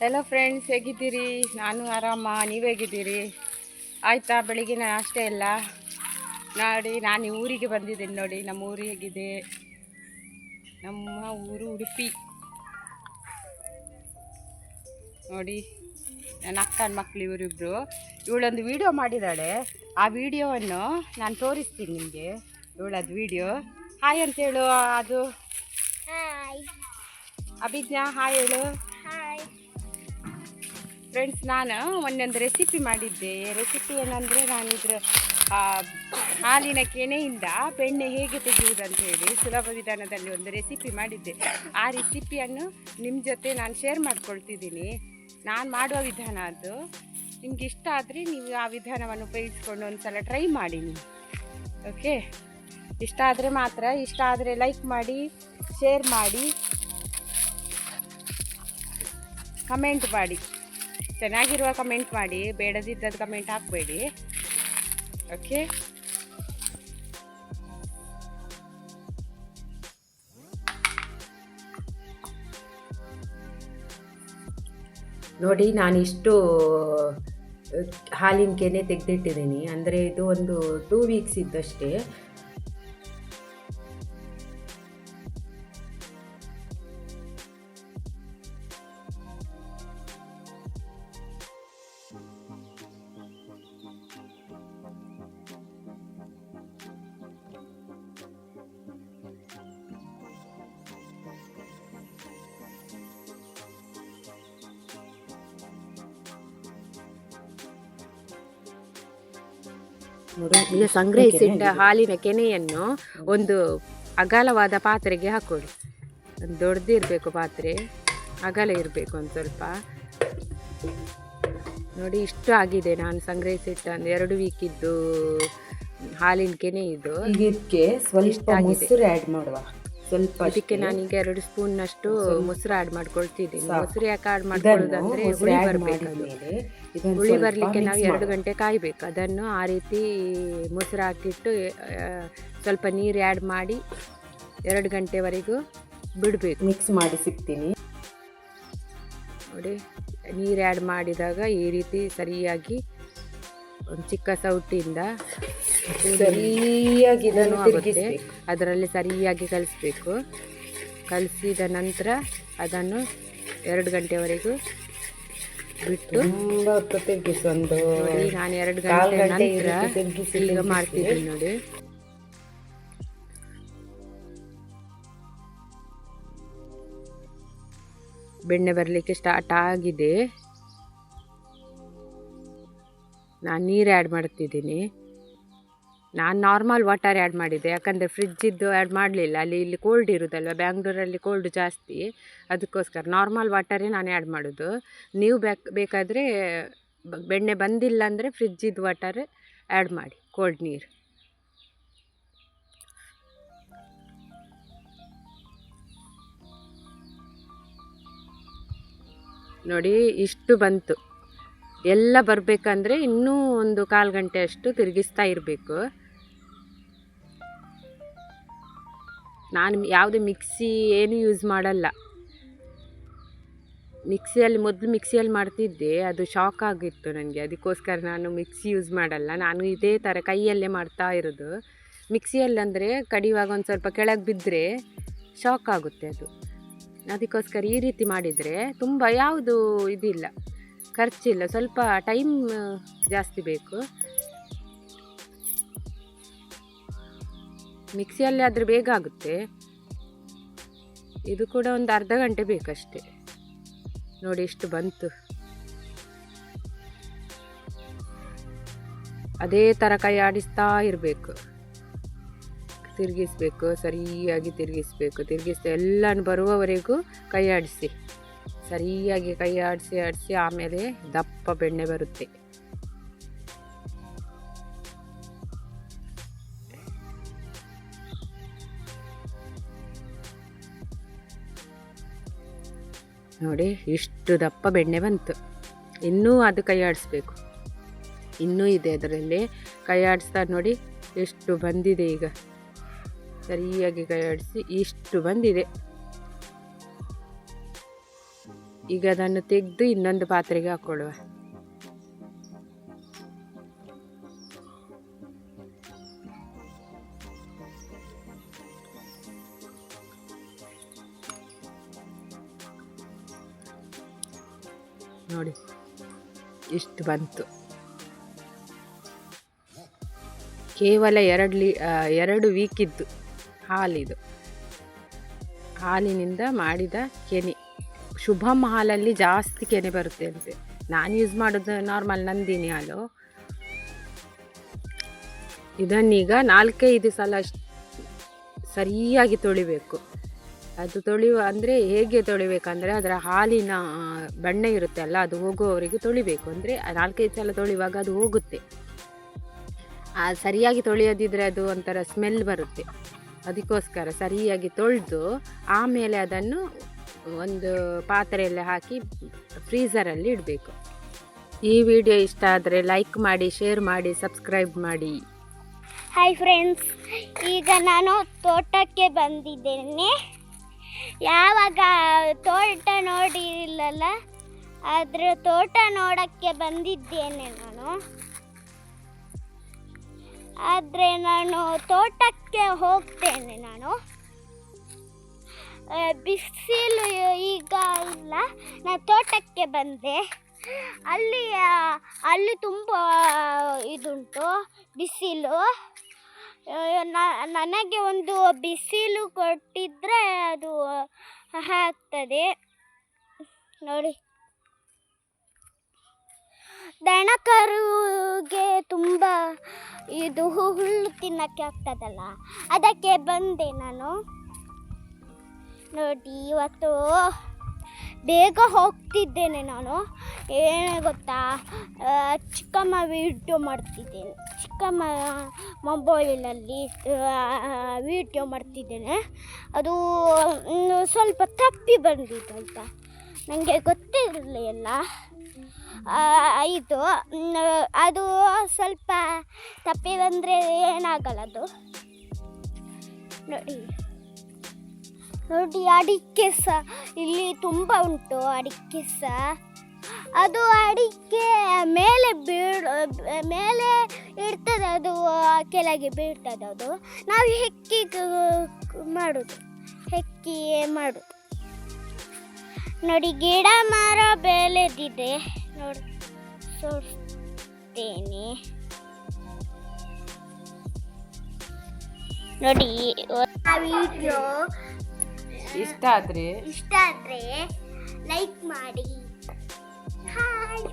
Hello friends ಹೇಗಿದ್ದೀರಿ? ನಾನು ಆರಾಮ ನೀವು ಹೇಗಿದ್ದೀರಿ? ಆಯಿತಾ ಬೆಳಿಗ್ಗೆ ಅಷ್ಟೇ ಎಲ್ಲ? ನೋಡಿ ನಾನು ಊರಿಗೆ ಬಂದಿದ್ದೀನಿ ನೋಡಿ ನಮ್ಮ ಊರು ಹೇಗಿದೆ? ನಮ್ಮ ಊರು ಉಡುಪಿ. ನೋಡಿ ನನ್ನ ಅಕ್ಕನ ಮಕ್ಕಳು ಇವರಿಬ್ಬರು ಇವಳೊಂದು ವಿಡಿಯೋ ಮಾಡಿದ್ದಾಳೆ ಆ ವಿಡಿಯೋವನ್ನು ನಾನು ತೋರಿಸ್ತೀನಿ ನಿಮಗೆ. ಇವಳದು ವಿಡಿಯೋ ಹಾಯ್ ಅಂತೇಳು ಅದು? ಅಭಿಜ್ಞಾ ಹಾಯ್ ಹೇಳು. ಫ್ರೆಂಡ್ಸ್ ನಾನು ಒಂದೊಂದು ರೆಸಿಪಿ ಮಾಡಿದ್ದೆ. ರೆಸಿಪಿ ಏನಂದರೆ ನಾನು ಇದ್ರ ಹಾಲಿನ ಕೆನೆಯಿಂದ ಬೆಣ್ಣೆ ಹೇಗೆ ತೆಗೆಯುವುದಂತ ಹೇಳಿ ಸುಲಭ ವಿಧಾನದಲ್ಲಿ ಒಂದು ರೆಸಿಪಿ ಮಾಡಿದ್ದೆ. ಆ ರೆಸಿಪಿಯನ್ನು ನಿಮ್ಮ ಜೊತೆ ನಾನು ಶೇರ್ ಮಾಡ್ಕೊಳ್ತಿದ್ದೀನಿ. ನಾನು ಮಾಡುವ ವಿಧಾನ ಅದು. ನಿಮ್ಗೆ ಇಷ್ಟ ಆದರೆ ನೀವು ಆ ವಿಧಾನವನ್ನು ಉಪಯೋಗಿಸ್ಕೊಂಡು ಒಂದು ಸಲ ಟ್ರೈ ಮಾಡಿ ನೀವು. ಓಕೆ ಇಷ್ಟ ಆದರೆ ಮಾತ್ರ, ಇಷ್ಟ ಆದರೆ ಲೈಕ್ ಮಾಡಿ ಶೇರ್ ಮಾಡಿ ಕಮೆಂಟ್ ಮಾಡಿ. ಚೆನ್ನಾಗಿರುವ ಕಮೆಂಟ್ ಮಾಡಿ, ಬೇಡದಿದ್ದದ್ದು ಕಮೆಂಟ್ ಹಾಕಬೇಡಿ. ಓಕೆ ನೋಡಿ, ನಾನು ಇಷ್ಟು, ಹಾಲಿನ ಕೆನೆ ತೆಗೆದಿಟ್ಟಿದ್ದೀನಿ. ಅಂದರೆ ಇದು ಒಂದು ಟೂ ವೀಕ್ಸ್ ಇದ್ದಷ್ಟೇ. ಈಗ ಸಂಗ್ರಹಿಸಿಟ್ಟ ಹಾಲಿನ ಕೆನೆಯನ್ನು ಒಂದು ಅಗಲವಾದ ಪಾತ್ರೆಗೆ ಹಾಕೊಳ್ಳಿ ದೊಡ್ಡದಿರಬೇಕು ಪಾತ್ರೆ. ಅಗಲ ಇರಬೇಕು ಒಂದು ಸ್ವಲ್ಪ. ನೋಡಿ ಇಷ್ಟು ಆಗಿದೆ ನಾನು ಸಂಗ್ರಹಿಸಿಟ್ಟ ಒಂದು ಎರಡು ವೀಕಿದ್ದು ಹಾಲಿನ ಕೆನೆ ಇದು. ಇದಕ್ಕೆ ಸ್ವಲ್ಪ ಮೊಸರು ಆ್ಯಡ್ ಮಾಡುವ. ಸ್ವಲ್ಪ ಅದಕ್ಕೆ. ನಾನೀಗ ಎರಡು ಸ್ಪೂನ್ನಷ್ಟು ಮೊಸರು ಆಡ್ ಮಾಡ್ಕೊಳ್ತಿದ್ದೀನಿ. ಮೊಸರು ಯಾಕೆ ಆಡ್ ಮಾಡ್ಕೊಳ್ಳೋದಂದ್ರೆ ಹುಳಿ ಬರಬೇಕು ಹುಳಿ ಬರಲಿಕ್ಕೆ ನಾವು ಎರಡು ಗಂಟೆ ಕಾಯಬೇಕು. ಅದನ್ನು ಆ ರೀತಿ ಮೊಸರು ಹಾಕಿಟ್ಟು ಸ್ವಲ್ಪ ನೀರು ಆ್ಯಡ್ ಮಾಡಿ ಎರಡು ಗಂಟೆವರೆಗೂ ಬಿಡಬೇಕು. ಮಿಕ್ಸ್ ಮಾಡಿ ಸಿಗ್ತೀನಿ. ನೋಡಿ ನೀರು ಆ್ಯಡ್ ಮಾಡಿದಾಗ ಈ ರೀತಿ ಸರಿಯಾಗಿ ಒಂದು ಚಿಕ್ಕ ಸೌಟಿಯಿಂದ ಸರಿಯಾಗಿ ಆಗುತ್ತೆ. ಅದರಲ್ಲಿ ಸರಿಯಾಗಿ ಕಲಿಸ್ಬೇಕು. ಕಲಿಸಿದ ನಂತರ ಅದನ್ನು ಎರಡು ಗಂಟೆವರೆಗೂ ಬಿಟ್ಟು ತಿರುಗಿಸಿ ಒಂದು ನೋಡಿ ನಾನು ಎರಡು ಗಂಟೆ ನಂತರ ಈಗ ಮಾಡ್ತಿದ್ದೀನಿ ನೋಡಿ. ಬೆಣ್ಣೆ ಬರಲಿಕ್ಕೆ ಸ್ಟಾರ್ಟ್ ಆಗಿದೆ. ನಾನು ನೀರು ಆ್ಯಡ್ ಮಾಡ್ತಿದ್ದೀನಿ. ನಾನು ನಾರ್ಮಲ್ ವಾಟರ್ ಆ್ಯಡ್ ಮಾಡಿದೆ ಯಾಕಂದರೆ ಫ್ರಿಜ್ಜಿದ್ದು ಆ್ಯಡ್ ಮಾಡಲಿಲ್ಲ. ಅಲ್ಲಿ ಇಲ್ಲಿ ಕೋಲ್ಡ್ ಇರೋದಲ್ವ? ಬ್ಯಾಂಗ್ಳೂರಲ್ಲಿ ಕೋಲ್ಡ್ ಜಾಸ್ತಿ. ಅದಕ್ಕೋಸ್ಕರ ನಾರ್ಮಲ್ ವಾಟರೇ ನಾನು ಆ್ಯಡ್ ಮಾಡೋದು. ನೀವು ಬೇಕು, ಬೇಕಾದರೆ ಬೆಣ್ಣೆ ಬಂದಿಲ್ಲ ಅಂದರೆ ಫ್ರಿಜ್ಜಿದ್ದು ವಾಟರ್ ಆ್ಯಡ್ ಮಾಡಿ. ಕೋಲ್ಡ್ ನೀರು. ನೋಡಿ, ಇಷ್ಟು ಬಂತು. ಎಲ್ಲ ಬರಬೇಕಂದ್ರೆ ಇನ್ನೂ ಒಂದು ಕಾಲು ಗಂಟೆ ಅಷ್ಟು ತಿರುಗಿಸ್ತಾ ಇರಬೇಕು. ನಾನು ಯಾವುದೇ ಮಿಕ್ಸಿ ಏನು ಯೂಸ್ ಮಾಡಲ್ಲ. ಮಿಕ್ಸಿಯಲ್ಲಿ ಮೊದಲು ಮಿಕ್ಸಿಯಲ್ಲಿ ಮಾಡ್ತಿದ್ದೆ, ಅದು ಶಾಕ್ ಆಗಿತ್ತು ನನಗೆ ಅದಕ್ಕೋಸ್ಕರ ನಾನು ಮಿಕ್ಸಿ ಯೂಸ್ ಮಾಡಲ್ಲ. ನಾನು ಇದೇ ಥರ ಕೈಯಲ್ಲೇ ಮಾಡ್ತಾ ಇರೋದು. ಮಿಕ್ಸಿಯಲ್ಲಿ ಅಂದರೆ ಕಡಿಯುವಾಗ ಒಂದು ಸ್ವಲ್ಪ ಕೆಳಗೆ ಬಿದ್ದರೆ ಶಾಕ್ ಆಗುತ್ತೆ ಅದು. ಅದಕ್ಕೋಸ್ಕರ ಈ ರೀತಿ ಮಾಡಿದರೆ ತುಂಬ ಯಾವುದು ಇದಿಲ್ಲ. ಖರ್ಚಿಲ್ಲ. ಸ್ವಲ್ಪ ಟೈಮ್ ಜಾಸ್ತಿ ಬೇಕು. ಮಿಕ್ಸಿಯಲ್ಲಿ ಆದರೆ ಬೇಗ ಆಗುತ್ತೆ. ಇದು ಕೂಡ ಒಂದು ಅರ್ಧ ಗಂಟೆ ಬೇಕಷ್ಟೆ. ನೋಡಿ ಎಷ್ಟು ಬಂತು. ಅದೇ ಥರ ಕೈ ಆಡಿಸ್ತಾ ಇರಬೇಕು. ತಿರುಗಿಸ್ಬೇಕು, ಸರಿಯಾಗಿ ತಿರುಗಿಸ್ಬೇಕು. ತಿರುಗಿಸ್ತಾ ಎಲ್ಲ ಬರುವವರೆಗೂ ಕೈ ಆಡಿಸಿ. ಸರಿಯಾಗಿ ಕೈ ಆಡಿಸಿ ಆಡಿಸಿ ಆಮೇಲೆ ದಪ್ಪ ಬೆಣ್ಣೆ ಬರುತ್ತೆ. ನೋಡಿ, ಇಷ್ಟು ದಪ್ಪ ಬೆಣ್ಣೆ ಬಂತು. ಇನ್ನೂ ಅದು ಕೈ ಆಡಿಸ್ಬೇಕು. ಇನ್ನೂ ಇದೆ ಅದರಲ್ಲಿ. ಕೈ ಆಡಿಸ್ತಾ ನೋಡಿ, ಎಷ್ಟು ಬಂದಿದೆ ಈಗ. ಸರಿಯಾಗಿ ಕೈ ಆಡಿಸಿ, ಇಷ್ಟು ಬಂದಿದೆ. ಈಗ ಅದನ್ನು ತೆಗೆದು ಇನ್ನೊಂದು ಪಾತ್ರೆಗೆ ಹಾಕೊಳ್ಳುವ ನೋಡಿ ಇಷ್ಟು ಬಂತು. ಕೇವಲ ಎರಡು ಲೀ ಎರಡು ವೀಕಿದ್ದು ಹಾಲಿದು. ಹಾಲಿನಿಂದ ಮಾಡಿದ ಕೆನೆ. ಶುಭಮ್ ಹಾಲಲ್ಲಿ ಜಾಸ್ತಿ ಕೆನೆ ಬರುತ್ತೆ ಅಂತೆ. ನಾನು ಯೂಸ್ ಮಾಡೋದು ನಾರ್ಮಲ್ ನಂದಿನಿ ಹಾಲು. ಇದನ್ನೀಗ ನಾಲ್ಕೈದು ಸಲ ಸರಿಯಾಗಿ ತೊಳಿಬೇಕು. ಅದು ತೊಳೆಯುವ ಅಂದರೆ ಹೇಗೆ ತೊಳಿಬೇಕಂದ್ರೆ ಅದರ ಹಾಲಿನ ಬಣ್ಣ ಇರುತ್ತೆ ಅಲ್ಲ ಅದು ಹೋಗುವವರಿಗೆ ತೊಳಿಬೇಕು. ಅಂದರೆ ನಾಲ್ಕೈದು ಸಲ ತೊಳೆಯುವಾಗ ಅದು ಹೋಗುತ್ತೆ. ಸರಿಯಾಗಿ ತೊಳೆಯದಿದ್ರೆ ಅದು ಒಂಥರ ಸ್ಮೆಲ್ ಬರುತ್ತೆ. ಅದಕ್ಕೋಸ್ಕರ ಸರಿಯಾಗಿ ತೊಳೆದು ಆಮೇಲೆ ಅದನ್ನು ಒಂದು ಪಾತ್ರೆಯಲ್ಲಿ ಹಾಕಿ ಫ್ರೀಝರಲ್ಲಿ ಇಡಬೇಕು. ಈ ವಿಡಿಯೋ ಇಷ್ಟ ಆದರೆ ಲೈಕ್ ಮಾಡಿ ಶೇರ್ ಮಾಡಿ ಸಬ್ಸ್ಕ್ರೈಬ್ ಮಾಡಿ. ಹಾಯ್ ಫ್ರೆಂಡ್ಸ್ ಈಗ ನಾನು ತೋಟಕ್ಕೆ ಬಂದಿದ್ದೇನೆ. ಯಾವಾಗ ತೋಟ ನೋಡಿರಲಿಲ್ಲ ಆದರೆ ತೋಟ ನೋಡಕ್ಕೆ ಬಂದಿದ್ದೇನೆ ನಾನು. ಆದರೆ ನಾನು ತೋಟಕ್ಕೆ ಹೋಗ್ತೇನೆ ನಾನು. ಬಿಸಿಲು ಈಗ ಇಲ್ಲ. ನಾನು ತೋಟಕ್ಕೆ ಬಂದೆ. ಅಲ್ಲಿ ಅಲ್ಲಿ ತುಂಬ ಇದುಂಟು, ಬಿಸಿಲು. ನನಗೆ ಒಂದು ಬಿಸಿಲು ಕೊಟ್ಟಿದ್ರೆ ಅದು ಆಗ್ತದೆ ನೋಡಿ. ದನಕರುಗೆ ತುಂಬ ಇದು ಹುಲ್ಲು ತಿನ್ನಕ್ಕೆ ಆಗ್ತದಲ್ಲ, ಅದಕ್ಕೆ ಬಂದೆ ನಾನು. ನೋಡಿ, ಇವತ್ತು ಬೇಗ ಹೋಗ್ತಿದ್ದೇನೆ ನಾನು. ಏನೇ ಗೊತ್ತಾ? ಚಿಕ್ಕಮ್ಮ ವೀಡಿಯೋ ಮಾಡ್ತಿದ್ದೇನೆ. ಚಿಕ್ಕಮ್ಮ ಮೊಬೈಲಲ್ಲಿ ವಿಡಿಯೋ ಮಾಡ್ತಿದ್ದೇನೆ. ಅದು ಸ್ವಲ್ಪ ತಪ್ಪಿ ಬಂದಿತ್ತು ಆಯಿತಾ ನನಗೆ ಗೊತ್ತಿರಲಿಲ್ಲ. ಇದು ಅದು ಸ್ವಲ್ಪ ತಪ್ಪಿ ಬಂದರೆ ಏನಾಗಲ್ಲ ಅದು. ನೋಡಿ. ನೋಡಿ, ಅಡಿಕೆ ಸಹ ಇಲ್ಲಿ ತುಂಬ ಉಂಟು ಅಡಿಕೆ ಸಹ ಅದು ಅಡಿಕೆ ಮೇಲೆ ಬೀಳ್, ಮೇಲೆ ಇಡ್ತದೆ, ಅದು ಕೆಳಗೆ ಬೀಳ್ತದೆ ಅದು. ನಾವು ಹೆಕ್ಕಿ ಮಾಡೋದು ಹೆಕ್ಕಿ ಮಾಡೋದು. ನೋಡಿ, ಗಿಡ ಮರ ಬೆಳೆದಿದೆ. ನೋಡಿ ನೋಡಿ ಆ ವಿಡಿಯೋ ಇಷ್ಟ ಆದ್ರೆ ಇಷ್ಟ ಆದ್ರೆ ಲೈಕ್ ಮಾಡಿ. ಹಾಯ್